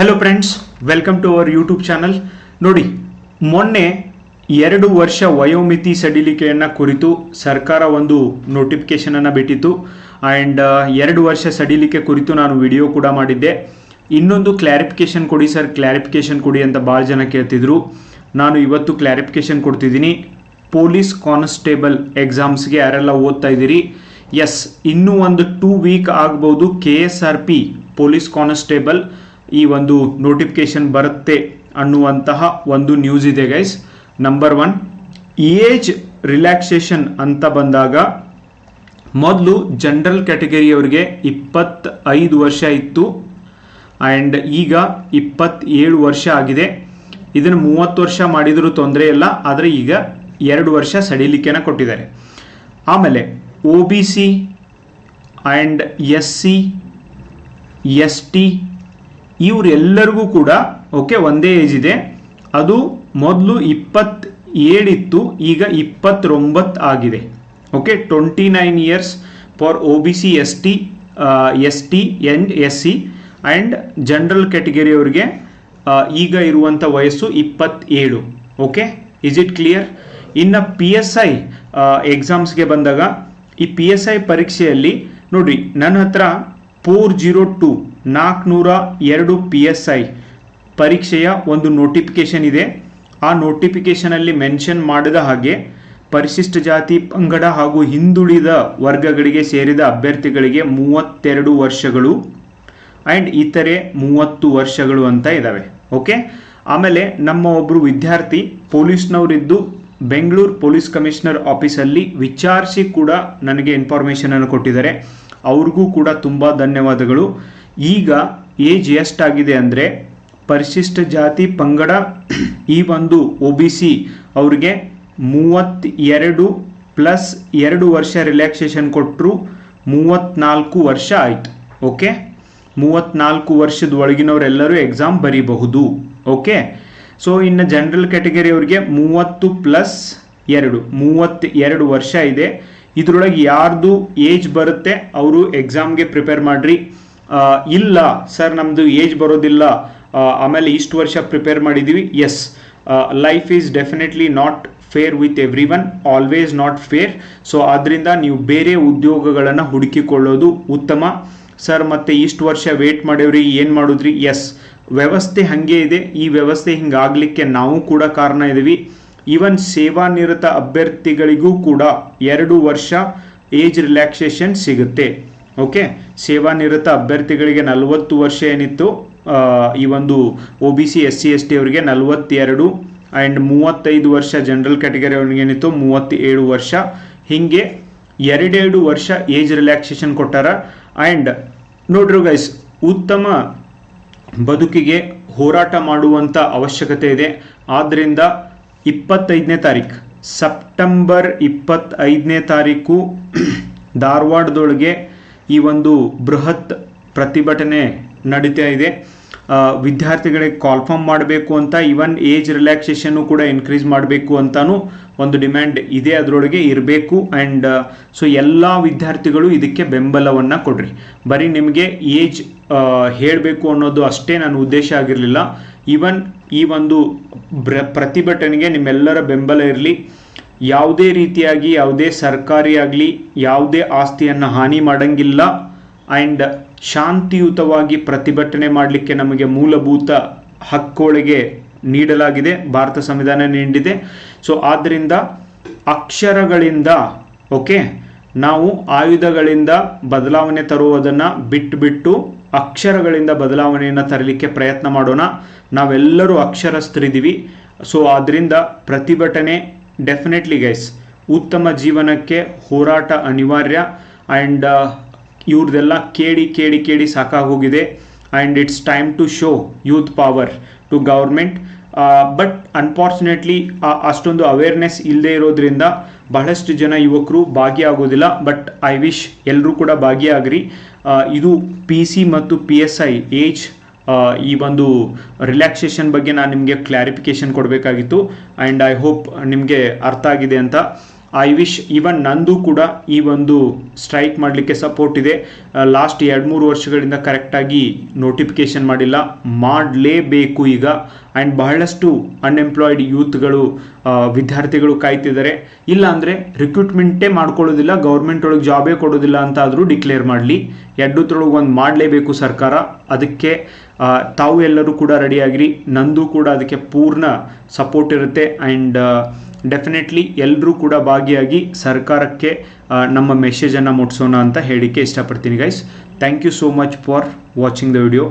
Hello friends welcome to our YouTube channel ನೋಡಿ, ಮೊನ್ನೆ ಎರಡು ವರ್ಷ ವಯೋಮಿತಿ ಸಡಿಲಿಕೆಯನ್ನು ಕುರಿತು ಸರ್ಕಾರ ಒಂದು ನೋಟಿಫಿಕೇಶನ್ ಅನ್ನು ಬಿಟ್ಟಿತ್ತು. ಆ್ಯಂಡ್ ಎರಡು ವರ್ಷ ಸಡಿಲಿಕೆ ಕುರಿತು ನಾನು ವಿಡಿಯೋ ಕೂಡ ಮಾಡಿದ್ದೆ. ಇನ್ನೊಂದು ಕ್ಲಾರಿಫಿಕೇಶನ್ ಕೊಡಿ ಸರ್ ಕ್ಲಾರಿಫಿಕೇಶನ್ ಕೊಡಿ ಅಂತ ಭಾಳ ಜನ ಕೇಳ್ತಿದ್ರು. ನಾನು ಇವತ್ತು ಕ್ಲಾರಿಫಿಕೇಶನ್ ಕೊಡ್ತಿದ್ದೀನಿ. ಪೊಲೀಸ್ ಕಾನ್ಸ್ಟೇಬಲ್ ಎಕ್ಸಾಮ್ಸ್ಗೆ ಯಾರೆಲ್ಲ ಓದ್ತಾ ಇದ್ದೀರಿ? ಎಸ್ ಇನ್ನೂ ಒಂದು ಟೂ ವೀಕ್ ಆಗ್ಬೋದು K S R P police constable ಈ ಒಂದು ನೋಟಿಫಿಕೇಶನ್ ಬರುತ್ತೆ ಅನ್ನುವಂತಹ ಒಂದು ನ್ಯೂಸ್ ಇದೆ guys number one age relaxation ಅಂತ ಬಂದಾಗ ಮೊದಲು ಜನರಲ್ ಕ್ಯಾಟಗರಿಯವರಿಗೆ ಇಪ್ಪತ್ತೈದು ವರ್ಷ ಇತ್ತು ಆ್ಯಂಡ್ ಈಗ ಇಪ್ಪತ್ತೇಳು ವರ್ಷ ಆಗಿದೆ. ಇದನ್ನು ಮೂವತ್ತು ವರ್ಷ ಮಾಡಿದರೂ ತೊಂದರೆ ಇಲ್ಲ, ಆದರೆ ಈಗ ಎರಡು ವರ್ಷ ಸಡಿಲಿಕೆನ ಕೊಟ್ಟಿದ್ದಾರೆ. ಆಮೇಲೆ O B C and S C S T ಇವರೆಲ್ಲರಿಗೂ ಕೂಡ ಓಕೆ ಒಂದೇ ಏಜ್ ಇದೆ. ಅದು ಮೊದಲು ಇಪ್ಪತ್ತೇಳಿತ್ತು, ಈಗ ಇಪ್ಪತ್ತೊಂಬತ್ತು ಆಗಿದೆ. Okay twenty nine years for O B C S T S T N S C and general ಕ್ಯಾಟಗರಿಯವ್ರಿಗೆ ಈಗ ಇರುವಂಥ ವಯಸ್ಸು ಇಪ್ಪತ್ತೇಳು. ಓಕೆ ಇಸ್ ಇಟ್ ಕ್ಲಿಯರ್ ಇನ್ನು ಪಿ ಎಸ್ ಐ ಎಕ್ಸಾಮ್ಸ್ಗೆ ಬಂದಾಗ, ಈ ಪಿ ಎಸ್ ಐ ಪರೀಕ್ಷೆಯಲ್ಲಿ, ನೋಡಿ, ನನ್ನ ಹತ್ರ ಫೋರ್ ಜೀರೋ ಟು ನಾಲ್ಕುನೂರ ಎರಡು ಪಿ ಎಸ್ ಐ ಪರೀಕ್ಷೆಯ ಒಂದು ನೋಟಿಫಿಕೇಷನ್ ಇದೆ. ಆ ನೋಟಿಫಿಕೇಷನಲ್ಲಿ ಮೆನ್ಷನ್ ಮಾಡಿದ ಹಾಗೆ ಪರಿಶಿಷ್ಟ ಜಾತಿ, ಪಂಗಡ ಹಾಗೂ ಹಿಂದುಳಿದ ವರ್ಗಗಳಿಗೆ ಸೇರಿದ ಅಭ್ಯರ್ಥಿಗಳಿಗೆ ಮೂವತ್ತೆರಡು ವರ್ಷಗಳು ಆ್ಯಂಡ್ ಇತರೆ ಮೂವತ್ತು ವರ್ಷಗಳು ಅಂತ ಇದ್ದಾವೆ ಓಕೆ ಆಮೇಲೆ ನಮ್ಮ ಒಬ್ಬರು ವಿದ್ಯಾರ್ಥಿ ಪೊಲೀಸ್ನವರಿದ್ದು ಬೆಂಗಳೂರು ಪೊಲೀಸ್ ಕಮಿಷನರ್ ಆಫೀಸಲ್ಲಿ ವಿಚಾರಿಸಿ ಕೂಡ ನನಗೆ ಇನ್ಫಾರ್ಮೇಷನನ್ನು ಕೊಟ್ಟಿದ್ದಾರೆ. ಅವ್ರಿಗೂ ಕೂಡ ತುಂಬ ಧನ್ಯವಾದಗಳು. ಈಗ ಏಜ್ ಎಷ್ಟಾಗಿದೆ ಅಂದರೆ ಪರಿಶಿಷ್ಟ ಜಾತಿ ಪಂಗಡ ಈ ಒಂದು ಒ ಬಿ ಸಿ ಅವ್ರಿಗೆ ಮೂವತ್ತೆರಡು ಪ್ಲಸ್ ಎರಡು ವರ್ಷ ರಿಲ್ಯಾಕ್ಸೇಷನ್ ಕೊಟ್ಟರು ಮೂವತ್ತ್ನಾಲ್ಕು ವರ್ಷ ಆಯಿತು, ಓಕೆ? ಮೂವತ್ತ್ನಾಲ್ಕು ವರ್ಷದ ಒಳಗಿನವರೆಲ್ಲರೂ ಎಕ್ಸಾಮ್ ಬರೀಬಹುದು, ಓಕೆ? ಸೊ ಇನ್ನು ಜನರಲ್ ಕ್ಯಾಟಗರಿ ಅವರಿಗೆ ಮೂವತ್ತು ಪ್ಲಸ್ ಎರಡು ಮೂವತ್ತ ಎರಡು ವರ್ಷ ಇದೆ. ಇದರೊಳಗೆ ಯಾರ್ದು ಏಜ್ ಬರುತ್ತೆ, ಅವರು ಎಕ್ಸಾಮ್ಗೆ ಪ್ರಿಪೇರ್ ಮಾಡಿರಿ. ಇಲ್ಲ, ಸರ್ ನಮ್ಮದು ಏಜ್ ಬರೋದಿಲ್ಲ. ಆಮೇಲೆ ಇಷ್ಟು ವರ್ಷ ಪ್ರಿಪೇರ್ ಮಾಡಿದ್ದೀವಿ yes life is definitely not fair with everyone always not fair so ಆದ್ದರಿಂದ ನೀವು ಬೇರೆ ಉದ್ಯೋಗಗಳನ್ನು ಹುಡುಕಿಕೊಳ್ಳೋದು ಉತ್ತಮ. ಸರ್, ಮತ್ತೆ ಇಷ್ಟು ವರ್ಷ ವೇಟ್ ಮಾಡೇವ್ರಿ ಏನು ಮಾಡಿದ್ರಿ? ಎಸ್ ವ್ಯವಸ್ಥೆ ಹಾಗೆ ಇದೆ. ಈ ವ್ಯವಸ್ಥೆ ಹಿಂಗಾಗಲಿಕ್ಕೆ ನಾವು ಕೂಡ ಕಾರಣ ಇದ್ದೀವಿ ಈವನ್ ಸೇವಾನಿರತ ಅಭ್ಯರ್ಥಿಗಳಿಗೂ ಕೂಡ ಎರಡು ವರ್ಷ ಏಜ್ ರಿಲ್ಯಾಕ್ಸೇಷನ್ ಸಿಗುತ್ತೆ. ಓಕೆ ಸೇವಾನಿರತ ಅಭ್ಯರ್ಥಿಗಳಿಗೆ ನಲವತ್ತು ವರ್ಷ ಏನಿತ್ತು? ಈ ಒಂದು O B C S C S T ಅವರಿಗೆ ನಲವತ್ತೆರಡು ಆ್ಯಂಡ್ ಮೂವತ್ತೈದು ವರ್ಷ ಜನರಲ್ ಕ್ಯಾಟಗರಿ ಅವ್ರಿಗೆ ಏನಿತ್ತು? ಮೂವತ್ತೇಳು ವರ್ಷ. ಹೀಗೆ ಎರಡೆರಡು ವರ್ಷ ಏಜ್ ರಿಲ್ಯಾಕ್ಸೇಷನ್ ಕೊಟ್ಟಾರ. ಆ್ಯಂಡ್ ನೋಡ್ರಿ ಗೈಸ್ ಉತ್ತಮ ಬದುಕಿಗೆ ಹೋರಾಟ ಮಾಡುವಂಥ ಅವಶ್ಯಕತೆ ಇದೆ. ಆದ್ದರಿಂದ ಇಪ್ಪತ್ತೈದನೇ ತಾರೀಕು ಸೆಪ್ಟೆಂಬರ್ ಇಪ್ಪತ್ತೈದನೇ ತಾರೀಕು ಧಾರವಾಡದೊಳಗೆ ಈ ಒಂದು ಬೃಹತ್ ಪ್ರತಿಭಟನೆ ನಡೀತಾ ಇದೆ. ವಿದ್ಯಾರ್ಥಿಗಳಿಗೆ ಕಾಲ್ಫಾರ್ಮ್ ಮಾಡಬೇಕು ಅಂತ ಇವನ್ ಏಜ್ ರಿಲ್ಯಾಕ್ಸೇಷನ್ನು ಕೂಡ ಇನ್ಕ್ರೀಸ್ ಮಾಡಬೇಕು ಅಂತಾನು ಒಂದು ಡಿಮ್ಯಾಂಡ್ ಇದೆ ಅದರೊಳಗೆ ಇರಬೇಕು. ಆ್ಯಂಡ್ ಸೊ ಎಲ್ಲ ವಿದ್ಯಾರ್ಥಿಗಳು ಇದಕ್ಕೆ ಬೆಂಬಲವನ್ನು ಕೊಡ್ರಿ. ಬರೀ ನಿಮಗೆ ಏಜ್ ಹೇಳಬೇಕು ಅನ್ನೋದು ಅಷ್ಟೇ ನನ್ನ ಉದ್ದೇಶ ಆಗಿರಲಿಲ್ಲ. ಈವನ್ ಈ ಒಂದು ಪ್ರತಿಭಟನೆಗೆ ನಿಮ್ಮೆಲ್ಲರ ಬೆಂಬಲ ಇರಲಿ. ಯಾವುದೇ ರೀತಿಯಾಗಿ, ಯಾವುದೇ ಸರ್ಕಾರಿ ಆಗಲಿ, ಯಾವುದೇ ಆಸ್ತಿಯನ್ನು ಹಾನಿ ಮಾಡಂಗಿಲ್ಲ ಆ್ಯಂಡ್ ಶಾಂತಿಯುತವಾಗಿ ಪ್ರತಿಭಟನೆ ಮಾಡಲಿಕ್ಕೆ ನಮಗೆ ಮೂಲಭೂತ ಹಕ್ಕೊಳಗೆ ನೀಡಲಾಗಿದೆ, ಭಾರತ ಸಂವಿಧಾನ ನೀಡಿದೆ. ಸೊ ಆದ್ದರಿಂದ ಅಕ್ಷರಗಳಿಂದ ಓಕೆ ನಾವು ಆಯುಧಗಳಿಂದ ಬದಲಾವಣೆ ತರುವುದನ್ನು ಬಿಟ್ಟುಬಿಟ್ಟು ಅಕ್ಷರಗಳಿಂದ ಬದಲಾವಣೆಯನ್ನು ತರಲಿಕ್ಕೆ ಪ್ರಯತ್ನ ಮಾಡೋಣ. ನಾವೆಲ್ಲರೂ ಅಕ್ಷರಸ್ಥರಿದ್ದೀವಿ. ಸೊ ಆದ್ದರಿಂದ ಪ್ರತಿಭಟನೆ ಡೆಫಿನೆಟ್ಲಿ ಗೈಸ್ ಉತ್ತಮ ಜೀವನಕ್ಕೆ ಹೋರಾಟ ಅನಿವಾರ್ಯ. ಆ್ಯಂಡ್ ಇವ್ರದೆಲ್ಲ ಕೇಳಿ ಕೇಳಿ ಕೇಳಿ ಸಾಕಾಗೋಗಿದೆ. And it's time to show youth power to government but unfortunately ಅಷ್ಟೊಂದು ಅವೇರ್ನೆಸ್ ಇಲ್ಲದೆ ಇರೋದ್ರಿಂದ ಬಹಳಷ್ಟು ಜನ ಯುವಕರು ಭಾಗಿಯಾಗೋದಿಲ್ಲ ಬಟ್ ಐ ವಿಶ್ ಎಲ್ಲರೂ ಕೂಡ ಭಾಗಿಯಾಗ್ರಿ. ಇದು ಪಿ ಸಿ ಮತ್ತು ಪಿ ಎಸ್ ಐ ಏಜ್ ಈ ಒಂದು ರಿಲ್ಯಾಕ್ಸೇಷನ್ ಬಗ್ಗೆ ನಾನು ನಿಮಗೆ ಕ್ಲಾರಿಫಿಕೇಶನ್ ಕೊಡಬೇಕಾಗಿತ್ತು. ಆ್ಯಂಡ್ ಐ ಹೋಪ್ ನಿಮಗೆ ಅರ್ಥ ಆಗಿದೆ ಅಂತ. ಐ ವಿಶ್ ಈವನ್ ನಂದು ಕೂಡ ಈ ಒಂದು ಸ್ಟ್ರೈಕ್ ಮಾಡಲಿಕ್ಕೆ ಸಪೋರ್ಟ್ ಇದೆ. ಲಾಸ್ಟ್ ಎರಡು ಮೂರು ವರ್ಷಗಳಿಂದ ಕರೆಕ್ಟಾಗಿ ನೋಟಿಫಿಕೇಶನ್ ಮಾಡಿಲ್ಲ. ಮಾಡಲೇಬೇಕು ಈಗ. ಆ್ಯಂಡ್ ಬಹಳಷ್ಟು ಅನ್ಎಂಪ್ಲಾಯ್ಡ್ ಯೂತ್ಗಳು ವಿದ್ಯಾರ್ಥಿಗಳು ಕಾಯ್ತಿದ್ದಾರೆ. ಇಲ್ಲ ಅಂದರೆ ರಿಕ್ರೂಟ್ಮೆಂಟೇ ಮಾಡ್ಕೊಳ್ಳೋದಿಲ್ಲ ಗೌರ್ಮೆಂಟ್ ಒಳಗೆ ಜಾಬೇ ಕೊಡೋದಿಲ್ಲ ಅಂತ ಆದರೂ ಡಿಕ್ಲೇರ್ ಮಾಡಲಿ. ಎರಡೂತ್ರೊಳಗೆ ಒಂದು ಮಾಡಲೇಬೇಕು ಸರ್ಕಾರ. ಅದಕ್ಕೆ ತಾವು ಎಲ್ಲರೂ ಕೂಡ ರೆಡಿಯಾಗಿರಿ ನಂದು ಕೂಡ ಅದಕ್ಕೆ ಪೂರ್ಣ ಸಪೋರ್ಟ್ ಇರುತ್ತೆ. ಆ್ಯಂಡ್ ಡೆಫಿನೆಟ್ಲಿ ಎಲ್ಲರೂ ಕೂಡ ಭಾಗಿಯಾಗಿ ಸರ್ಕಾರಕ್ಕೆ ನಮ್ಮ ಮೆಸೇಜನ್ನು ಮುಟ್ಸೋಣ ಅಂತ ಹೇಳಿಕ್ಕೆ ಇಷ್ಟಪಡ್ತೀನಿ guys thank you so much for watching the video